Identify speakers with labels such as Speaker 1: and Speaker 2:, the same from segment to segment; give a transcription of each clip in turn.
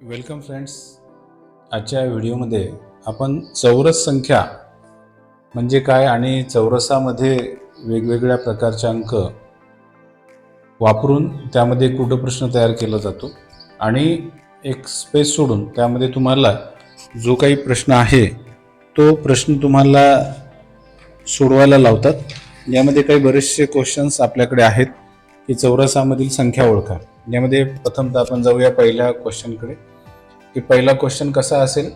Speaker 1: Welcome friends आजच्या व्हिडिओमध्ये आपण चौरस संख्या म्हणजे काय आणि चौरसामध्ये वेगवेगळ्या प्रकारचे अंक वापरून त्यामध्ये कुठं प्रश्न तयार केला जातो आणि एक स्पेस सोडून त्यामध्ये तुम्हाला जो काही प्रश्न आहे तो प्रश्न तुम्हाला सोडवायला लावतात. यामध्ये काही बरेचसे क्वेश्चन्स आपल्याकडे आहेत की चौरसामधील संख्या ओळखा. यामध्ये प्रथमतः आपण जाऊया पहिल्या क्वेश्चनकडे की पहिला क्वेश्चन कसा असेल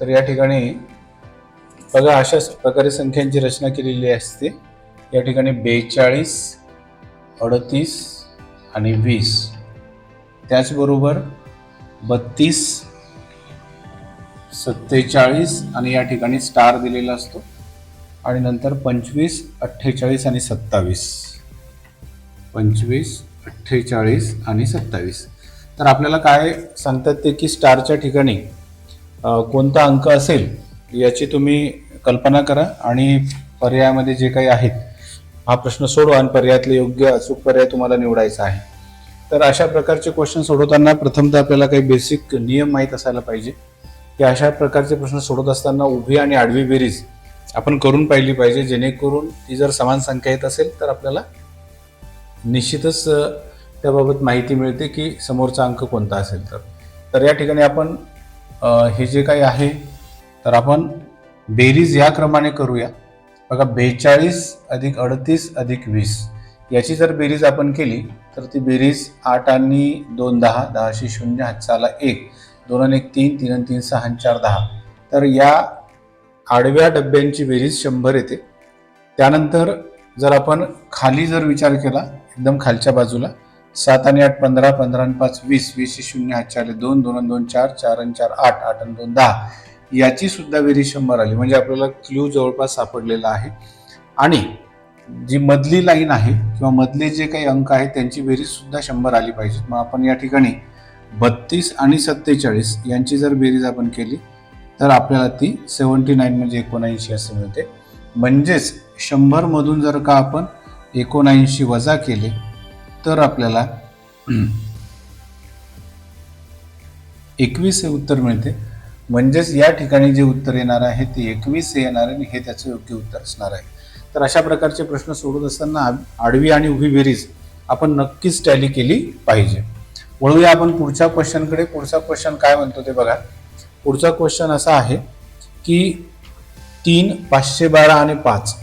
Speaker 1: तर या ठिकाणी बघा अशाच प्रकारे संख्यांची रचना केलेली असते. या ठिकाणी बेचाळीस अडतीस आणि वीस. त्याचबरोबर बत्तीस सत्तेचाळीस आणि या ठिकाणी स्टार दिलेला असतो. आणि नंतर पंचवीस अठ्ठेचाळीस आणि सत्तावीस. पंचवीस अठ्ठेचाळीस आणि सत्तावीस. तर आपल्याला काय सांगतात ते की स्टारच्या ठिकाणी कोणता अंक असेल याची तुम्ही कल्पना करा आणि पर्यायामध्ये जे काही आहेत हा प्रश्न सोडवा आणि पर्यायातले योग्य अचूक पर्याय तुम्हाला निवडायचा आहे. तर अशा प्रकारचे क्वेश्चन सोडवताना प्रथमतः आपल्याला काही बेसिक नियम माहीत असायला पाहिजे. की अशा प्रकारचे प्रश्न सोडत असताना उभी आणि आडवी बेरीज आपण करून पाहिली पाहिजे जेणेकरून ती जर समान संख्या येत असेल तर आपल्याला निश्चितच त्याबाबत माहिती मिळते की समोरचा अंक कोणता असेल तर. तर या ठिकाणी आपण हे जे काही आहे तर आपण बेरीज या क्रमाने करूया. बघा बेचाळीस अधिक अडतीस अधिक वीस याची जर बेरीज आपण केली तर ती बेरीज आठ आणि दोन दहा दहाशे शून्य हातचाला एक दोन आणि एक तीन तीन आणि तीन सहा आणि चार दहा. तर या आडव्या डब्यांची बेरीज शंभर येते. त्यानंतर जर आपण खाली जर विचार केला एकदम खालच्या बाजूला सात आणि आठ पंधरा पंधरा आणि पाच वीस वीस शून्य आठ चार दोन दोन आणि दोन चार चार आणि चार आठ आठ आणि दोन दहा. याची सुद्धा बेरीज शंभर आली. म्हणजे आपल्याला क्ल्यू जवळपास सापडलेला आहे. आणि जी मधली लाईन आहे किंवा मधले जे काही अंक आहेत त्यांची बेरीज सुद्धा शंभर आली पाहिजे मग आपण या ठिकाणी बत्तीस आणि सत्तेचाळीस यांची जर बेरीज आपण केली तर आपल्याला ती सेवन्टी नाईन म्हणजे एकोणऐंशी असे मिळते. म्हणजेच शंभरमधून जर का आपण एकोणऐंशी वजा केले तर आपल्याला एकवीस हे उत्तर मिळते. म्हणजेच या ठिकाणी जे उत्तर येणार आहे ते एकवीस हे येणार आहे आणि हे त्याचं योग्य उत्तर असणार आहे. तर अशा प्रकारचे प्रश्न सोडत असताना आडवी आणि उभी बेरीज आपण नक्कीच टॅली केली पाहिजे. वळूया आपण पुढच्या क्वेश्चनकडे. पुढचा क्वेश्चन काय म्हणतो ते बघा. पुढचा क्वेश्चन असा आहे की तीन पाचशे बारा आणि पाच.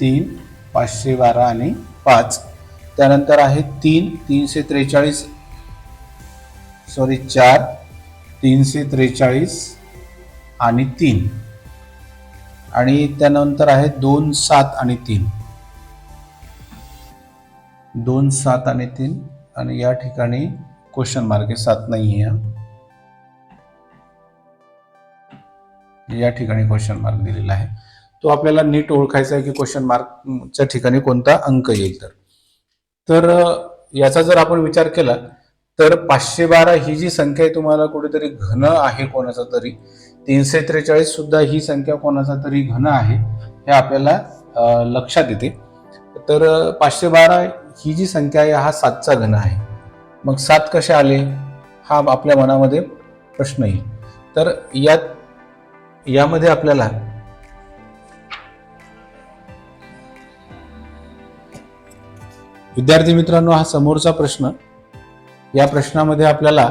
Speaker 1: तीन पाचशे बारा आणि पाच. त्यानंतर आहे तीन तीनशे त्रेचाळीस. सॉरी चार तीनशे त्रेचाळीस आणि तीन. आणि त्यानंतर आहे दोन सात आणि तीन. दोन सात आणि तीन. आणि या ठिकाणी क्वेश्चन मार्क आहे. सात नाही आहे या ठिकाणी क्वेश्चन मार्क दिलेला आहे. तो आपल्याला नीट ओळखायचा आहे की क्वेश्चन मार्कच्या ठिकाणी कोणता अंक येईल तर. तर याचा जर आपण विचार केला तर पाचशे बारा ही जी संख्या आहे तुम्हाला कुठेतरी घन आहे कोणाचा तरी. तीनशे त्रेचाळीस सुद्धा ही संख्या कोणाचा तरी घन आहे हे आपल्याला लक्षात येते. तर पाचशे बारा ही जी संख्या आहे हा सातचा घन आहे. मग सात कसे आले? हा आपल्या मनामध्ये प्रश्न येईल. तर यात यामध्ये आपल्याला विद्यार्थी मित्रांनो हा समोरचा प्रश्न. या प्रश्नामध्ये आपल्याला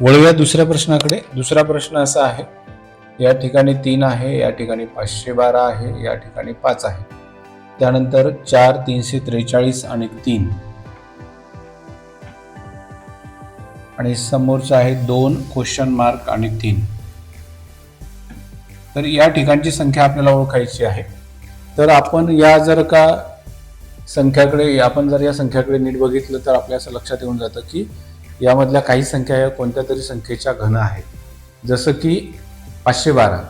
Speaker 1: वळूया दुसऱ्या प्रश्नाकडे. दुसरा प्रश्न असा आहे या ठिकाणी तीन आहे या ठिकाणी पाचशे बारा आहे या ठिकाणी पाच आहे. त्यानंतर चार तीनशे त्रेचाळीस आणि तीन. आणि समोरचं आहे दोन क्वेश्चन मार्क आणि तीन. तर या ठिकाणची संख्या आपल्याला ओळखायची आहे. तर आपण या जर का संख्याकडे आपण जर या संख्याकडे नीट बघितलं तर आपल्या असं लक्षात येऊन जातं की यामधल्या काही संख्या या कोणत्या तरी संख्येच्या घन आहेत. जसं की पाचशे बारा.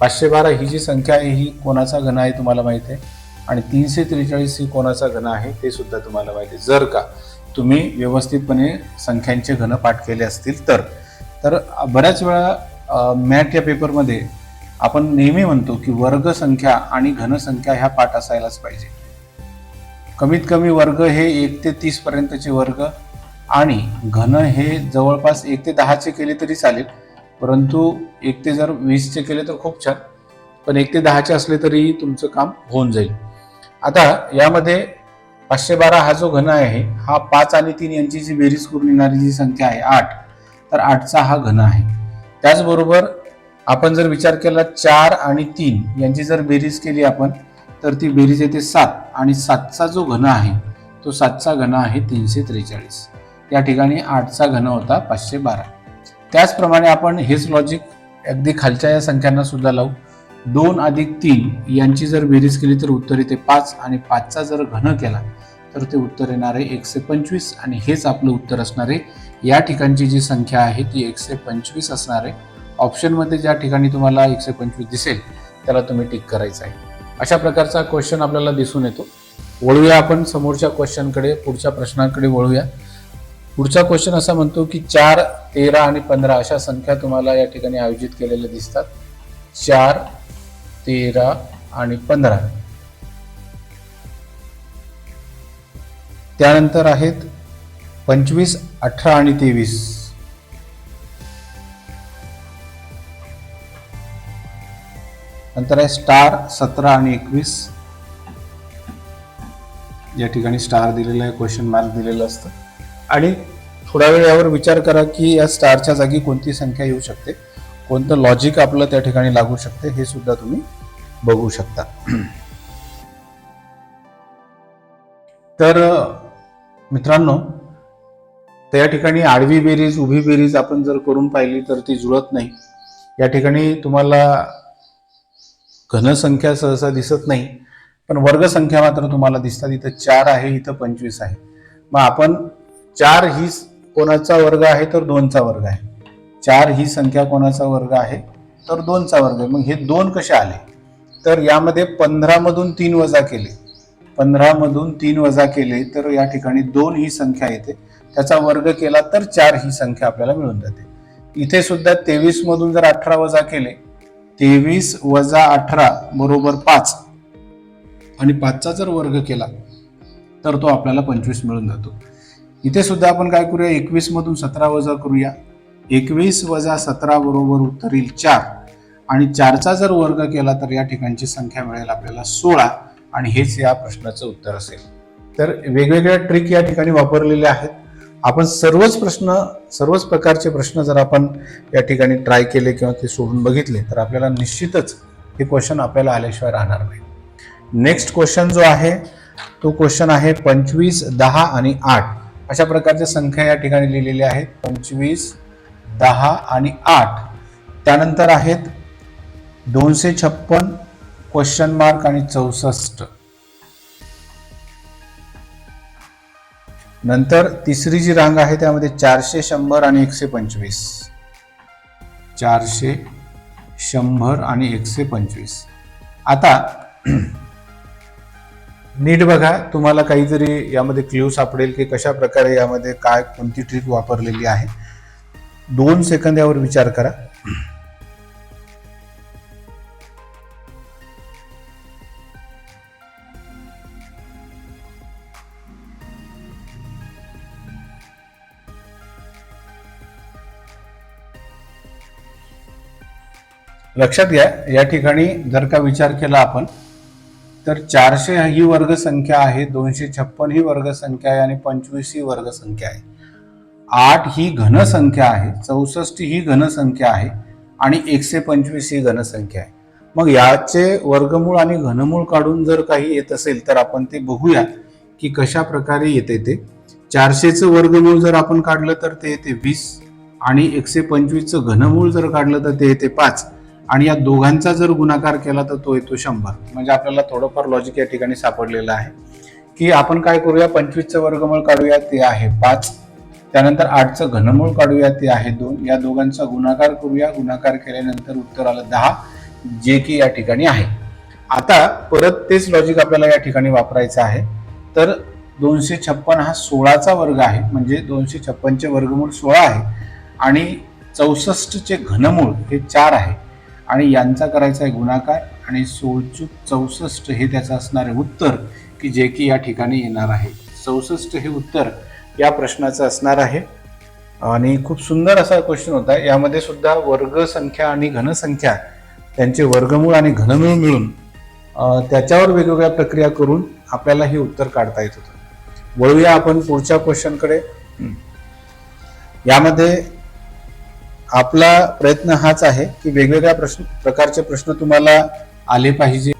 Speaker 1: पाचशे बारा ही जी संख्या आहे ही कोणाचा घन आहे तुम्हाला माहिती आहे? आणि तीनशे त्रेचाळीस ही कोणाचा घन आहे ते सुद्धा तुम्हाला माहिती आहे. जर का तुम्ही व्यवस्थितपणे संख्यांचे घन पाठ केले असतील तर. तर बऱ्याच वेळा मॅट या पेपरमध्ये आपण नेहमी म्हणतो की वर्ग संख्या आणि घनसंख्या ह्या पाठ असायलाच पाहिजे. कमीत कमी वर्ग हे एक ते तीस पर्यंतचे वर्ग आणि घन हे जवळपास एक ते दहाचे केले तरी चालेल. परंतु एक ते जर वीसचे केले तर खूप छान. पण एक ते दहाचे असले तरी तुमचं काम होऊन जाईल. आता यामध्ये पाचशे बारा हा जो घन आहे हा पाच आणि तीन यांची जी बेरीज करून येणारी जी संख्या आहे आठ तर आठचा हा घन आहे. त्याचबरोबर आपण जर विचार केला चार आणि तीन यांची जर बेरीज केली आपण तर ती बेरीज येते सात आणि सातचा जो घन आहे तो सातचा घन आहे तीनशे त्रेचाळीस. या ठिकाणी आठचा घन होता पाचशे बारा. त्याचप्रमाणे आपण हेच लॉजिक अगदी खालच्या या संख्यांना सुद्धा लावू. दोन अधिक तीन यांची जर बेरीज केली तर उत्तर येते पाच आणि पाचचा जर घन केला तर ते उत्तर येणार आहे एकशे पंचवीस आणि हेच आपलं उत्तर असणार आहे या ठिकाणची जी संख्या आहे ती एकशे पंचवीस असणार. आहे ऑप्शनमध्ये ज्या ठिकाणी तुम्हाला एकशे पंचवीस दिसेल त्याला तुम्ही टिक करायचं आहे. अशा प्रकारचा क्वेश्चन आपल्याला दिसून येतो. वळूया आपण समोरच्या क्वेश्चनकडे पुढच्या प्रश्नाकडे वळूया. पुढचा क्वेश्चन असा म्हणतो की चार तेरा आणि पंधरा अशा संख्या तुम्हाला या ठिकाणी आयोजित केलेल्या दिसतात. चार तेरा आणि पंधरा. त्यानंतर आहेत पंचवीस अठरा आणि तेवीस. नंतर आहे स्टार सतरा आणि एकवीस. या ठिकाणी स्टार दिलेला आहे क्वेश्चन मार्क दिलेलं असतं. आणि थोडा वेळ यावर विचार करा की या स्टारच्या जागी कोणती संख्या येऊ शकते. कोणतं लॉजिक आपलं त्या ठिकाणी लागू शकते हे सुद्धा तुम्ही बघू शकता. तर मित्रांनो तर या ठिकाणी आडवी बेरीज उभी बेरीज आपण जर करून पाहिली तर ती जुळत नाही. या ठिकाणी तुम्हाला घनसंख्या सहसा दिसत नाही पण वर्गसंख्या मात्र तुम्हाला दिसतात. इथं चार आहे इथं पंचवीस आहे. मग आपण चार ही कोणाचा वर्ग आहे तर दोनचा वर्ग आहे. चार ही संख्या कोणाचा वर्ग आहे तर दोनचा वर्ग आहे. मग हे दोन कसे आले? तर यामध्ये पंधरामधून तीन वजा केले. पंधरामधून तीन वजा केले तर या ठिकाणी दोन ही संख्या येते. त्याचा वर्ग केला तर चार ही संख्या आपल्याला मिळून जाते. इथे सुद्धा तेवीस मधून जर अठरा वजा केले तेवीस वजा अठरा बरोबर पाच. आणि पाचचा जर वर्ग केला तर तो आपल्याला पंचवीस मिळून जातो. इथे सुद्धा आपण काय करूया एकवीस मधून सतरा वजा करूया. एकवीस वजा सतरा बरोबर उत्तर येईल चार. आणि चारचा जर वर्ग केला तर या ठिकाणची संख्या मिळेल आपल्याला सोळा. आणि हेच या प्रश्नाचं उत्तर असेल. तर वेगवेगळ्या ट्रिक या ठिकाणी वापरलेल्या आहेत. आपण सर्वच प्रश्न सर्वच प्रकारचे प्रश्न जर आपण या ठिकाणी ट्राय केले किंवा ते सोडून बघितले तर आपल्याला निश्चितच हे क्वेश्चन आपल्याला आल्याशिवाय राहणार नाही. नेक्स्ट क्वेश्चन जो आहे तो क्वेश्चन आहे पंचवीस दहा आणि आठ. अशा प्रकारच्या संख्या या ठिकाणी लिहिलेल्या आहेत. पंचवीस दहा आणि आठ. त्यानंतर आहेत दोनशे छप्पन क्वेश्चन मार्क आणि चौसष्ट. नंतर तिसरी जी रांग आहे त्यामध्ये चारशे शंभर आणि एकशे पंचवीस. चारशे शंभर आणि एकशे पंचवीस. आता नीट बघा तुम्हाला काहीतरी यामध्ये क्ल्यू सापडेल की कशा प्रकारे यामध्ये काय कोणती ट्रिक वापरलेली आहे. दोन सेकंद यावर विचार करा. लक्षात घ्या या ठिकाणी जर का विचार केला आपण तर चारशे ही वर्गसंख्या आहे दोनशे छप्पन ही वर्गसंख्या आहे आणि पंचवीस ही वर्गसंख्या आहे. आठ ही घनसंख्या आहे चौसष्ट ही घनसंख्या आहे आणि एकशे पंचवीस ही घनसंख्या आहे. मग याचे वर्गमूळ आणि घनमूळ काढून जर काही येत असेल तर आपण ते बघूया की कशा प्रकारे येते ते. चारशेचं वर्गमूळ जर आपण काढलं तर ते येते वीस आणि एकशे पंचवीसचं घनमूळ जर काढलं तर ते येते पाच. आणि या दोघांचा जर गुणाकार केला तर तो येतो शंभर. म्हणजे आपल्याला थोडंफार लॉजिक या ठिकाणी सापडलेलं आहे. की आपण काय करूया पंचवीसचं वर्गमूळ काढूया ते आहे पाच. त्यानंतर आठचं घनमूळ काढूया ते आहे दोन. या दोघांचा गुणाकार करूया. गुणाकार केल्यानंतर उत्तर आलं दहा जे की या ठिकाणी आहे. आता परत तेच लॉजिक आपल्याला या ठिकाणी वापरायचं आहे. तर दोनशे छप्पन हा सोळाचा वर्ग आहे. म्हणजे दोनशे छप्पनचे वर्गमूळ सोळा आहे. आणि चौसष्टचे घनमूळ हे चार आहे. आणि यांचा करायचा आहे गुणाकार आणि सोळचूक चौसष्ट हे त्याचं असणार आहे उत्तर की जे की या ठिकाणी येणार आहे. चौसष्ट हे उत्तर या प्रश्नाचं असणार आहे. आणि खूप सुंदर असा क्वेश्चन होता. यामध्ये सुद्धा वर्ग संख्या आणि घनसंख्या त्यांचे वर्गमूळ आणि घनमूळ मिळून त्याच्यावर वेगवेगळ्या प्रक्रिया करून आपल्याला हे उत्तर काढता येत होतं. वळूया आपण पुढच्या क्वेश्चनकडे यामध्ये आपला प्रयत्न हाच आहे की वेगवेगळ्या प्रश्न प्रकारचे प्रश्न तुम्हाला आले पाहिजे.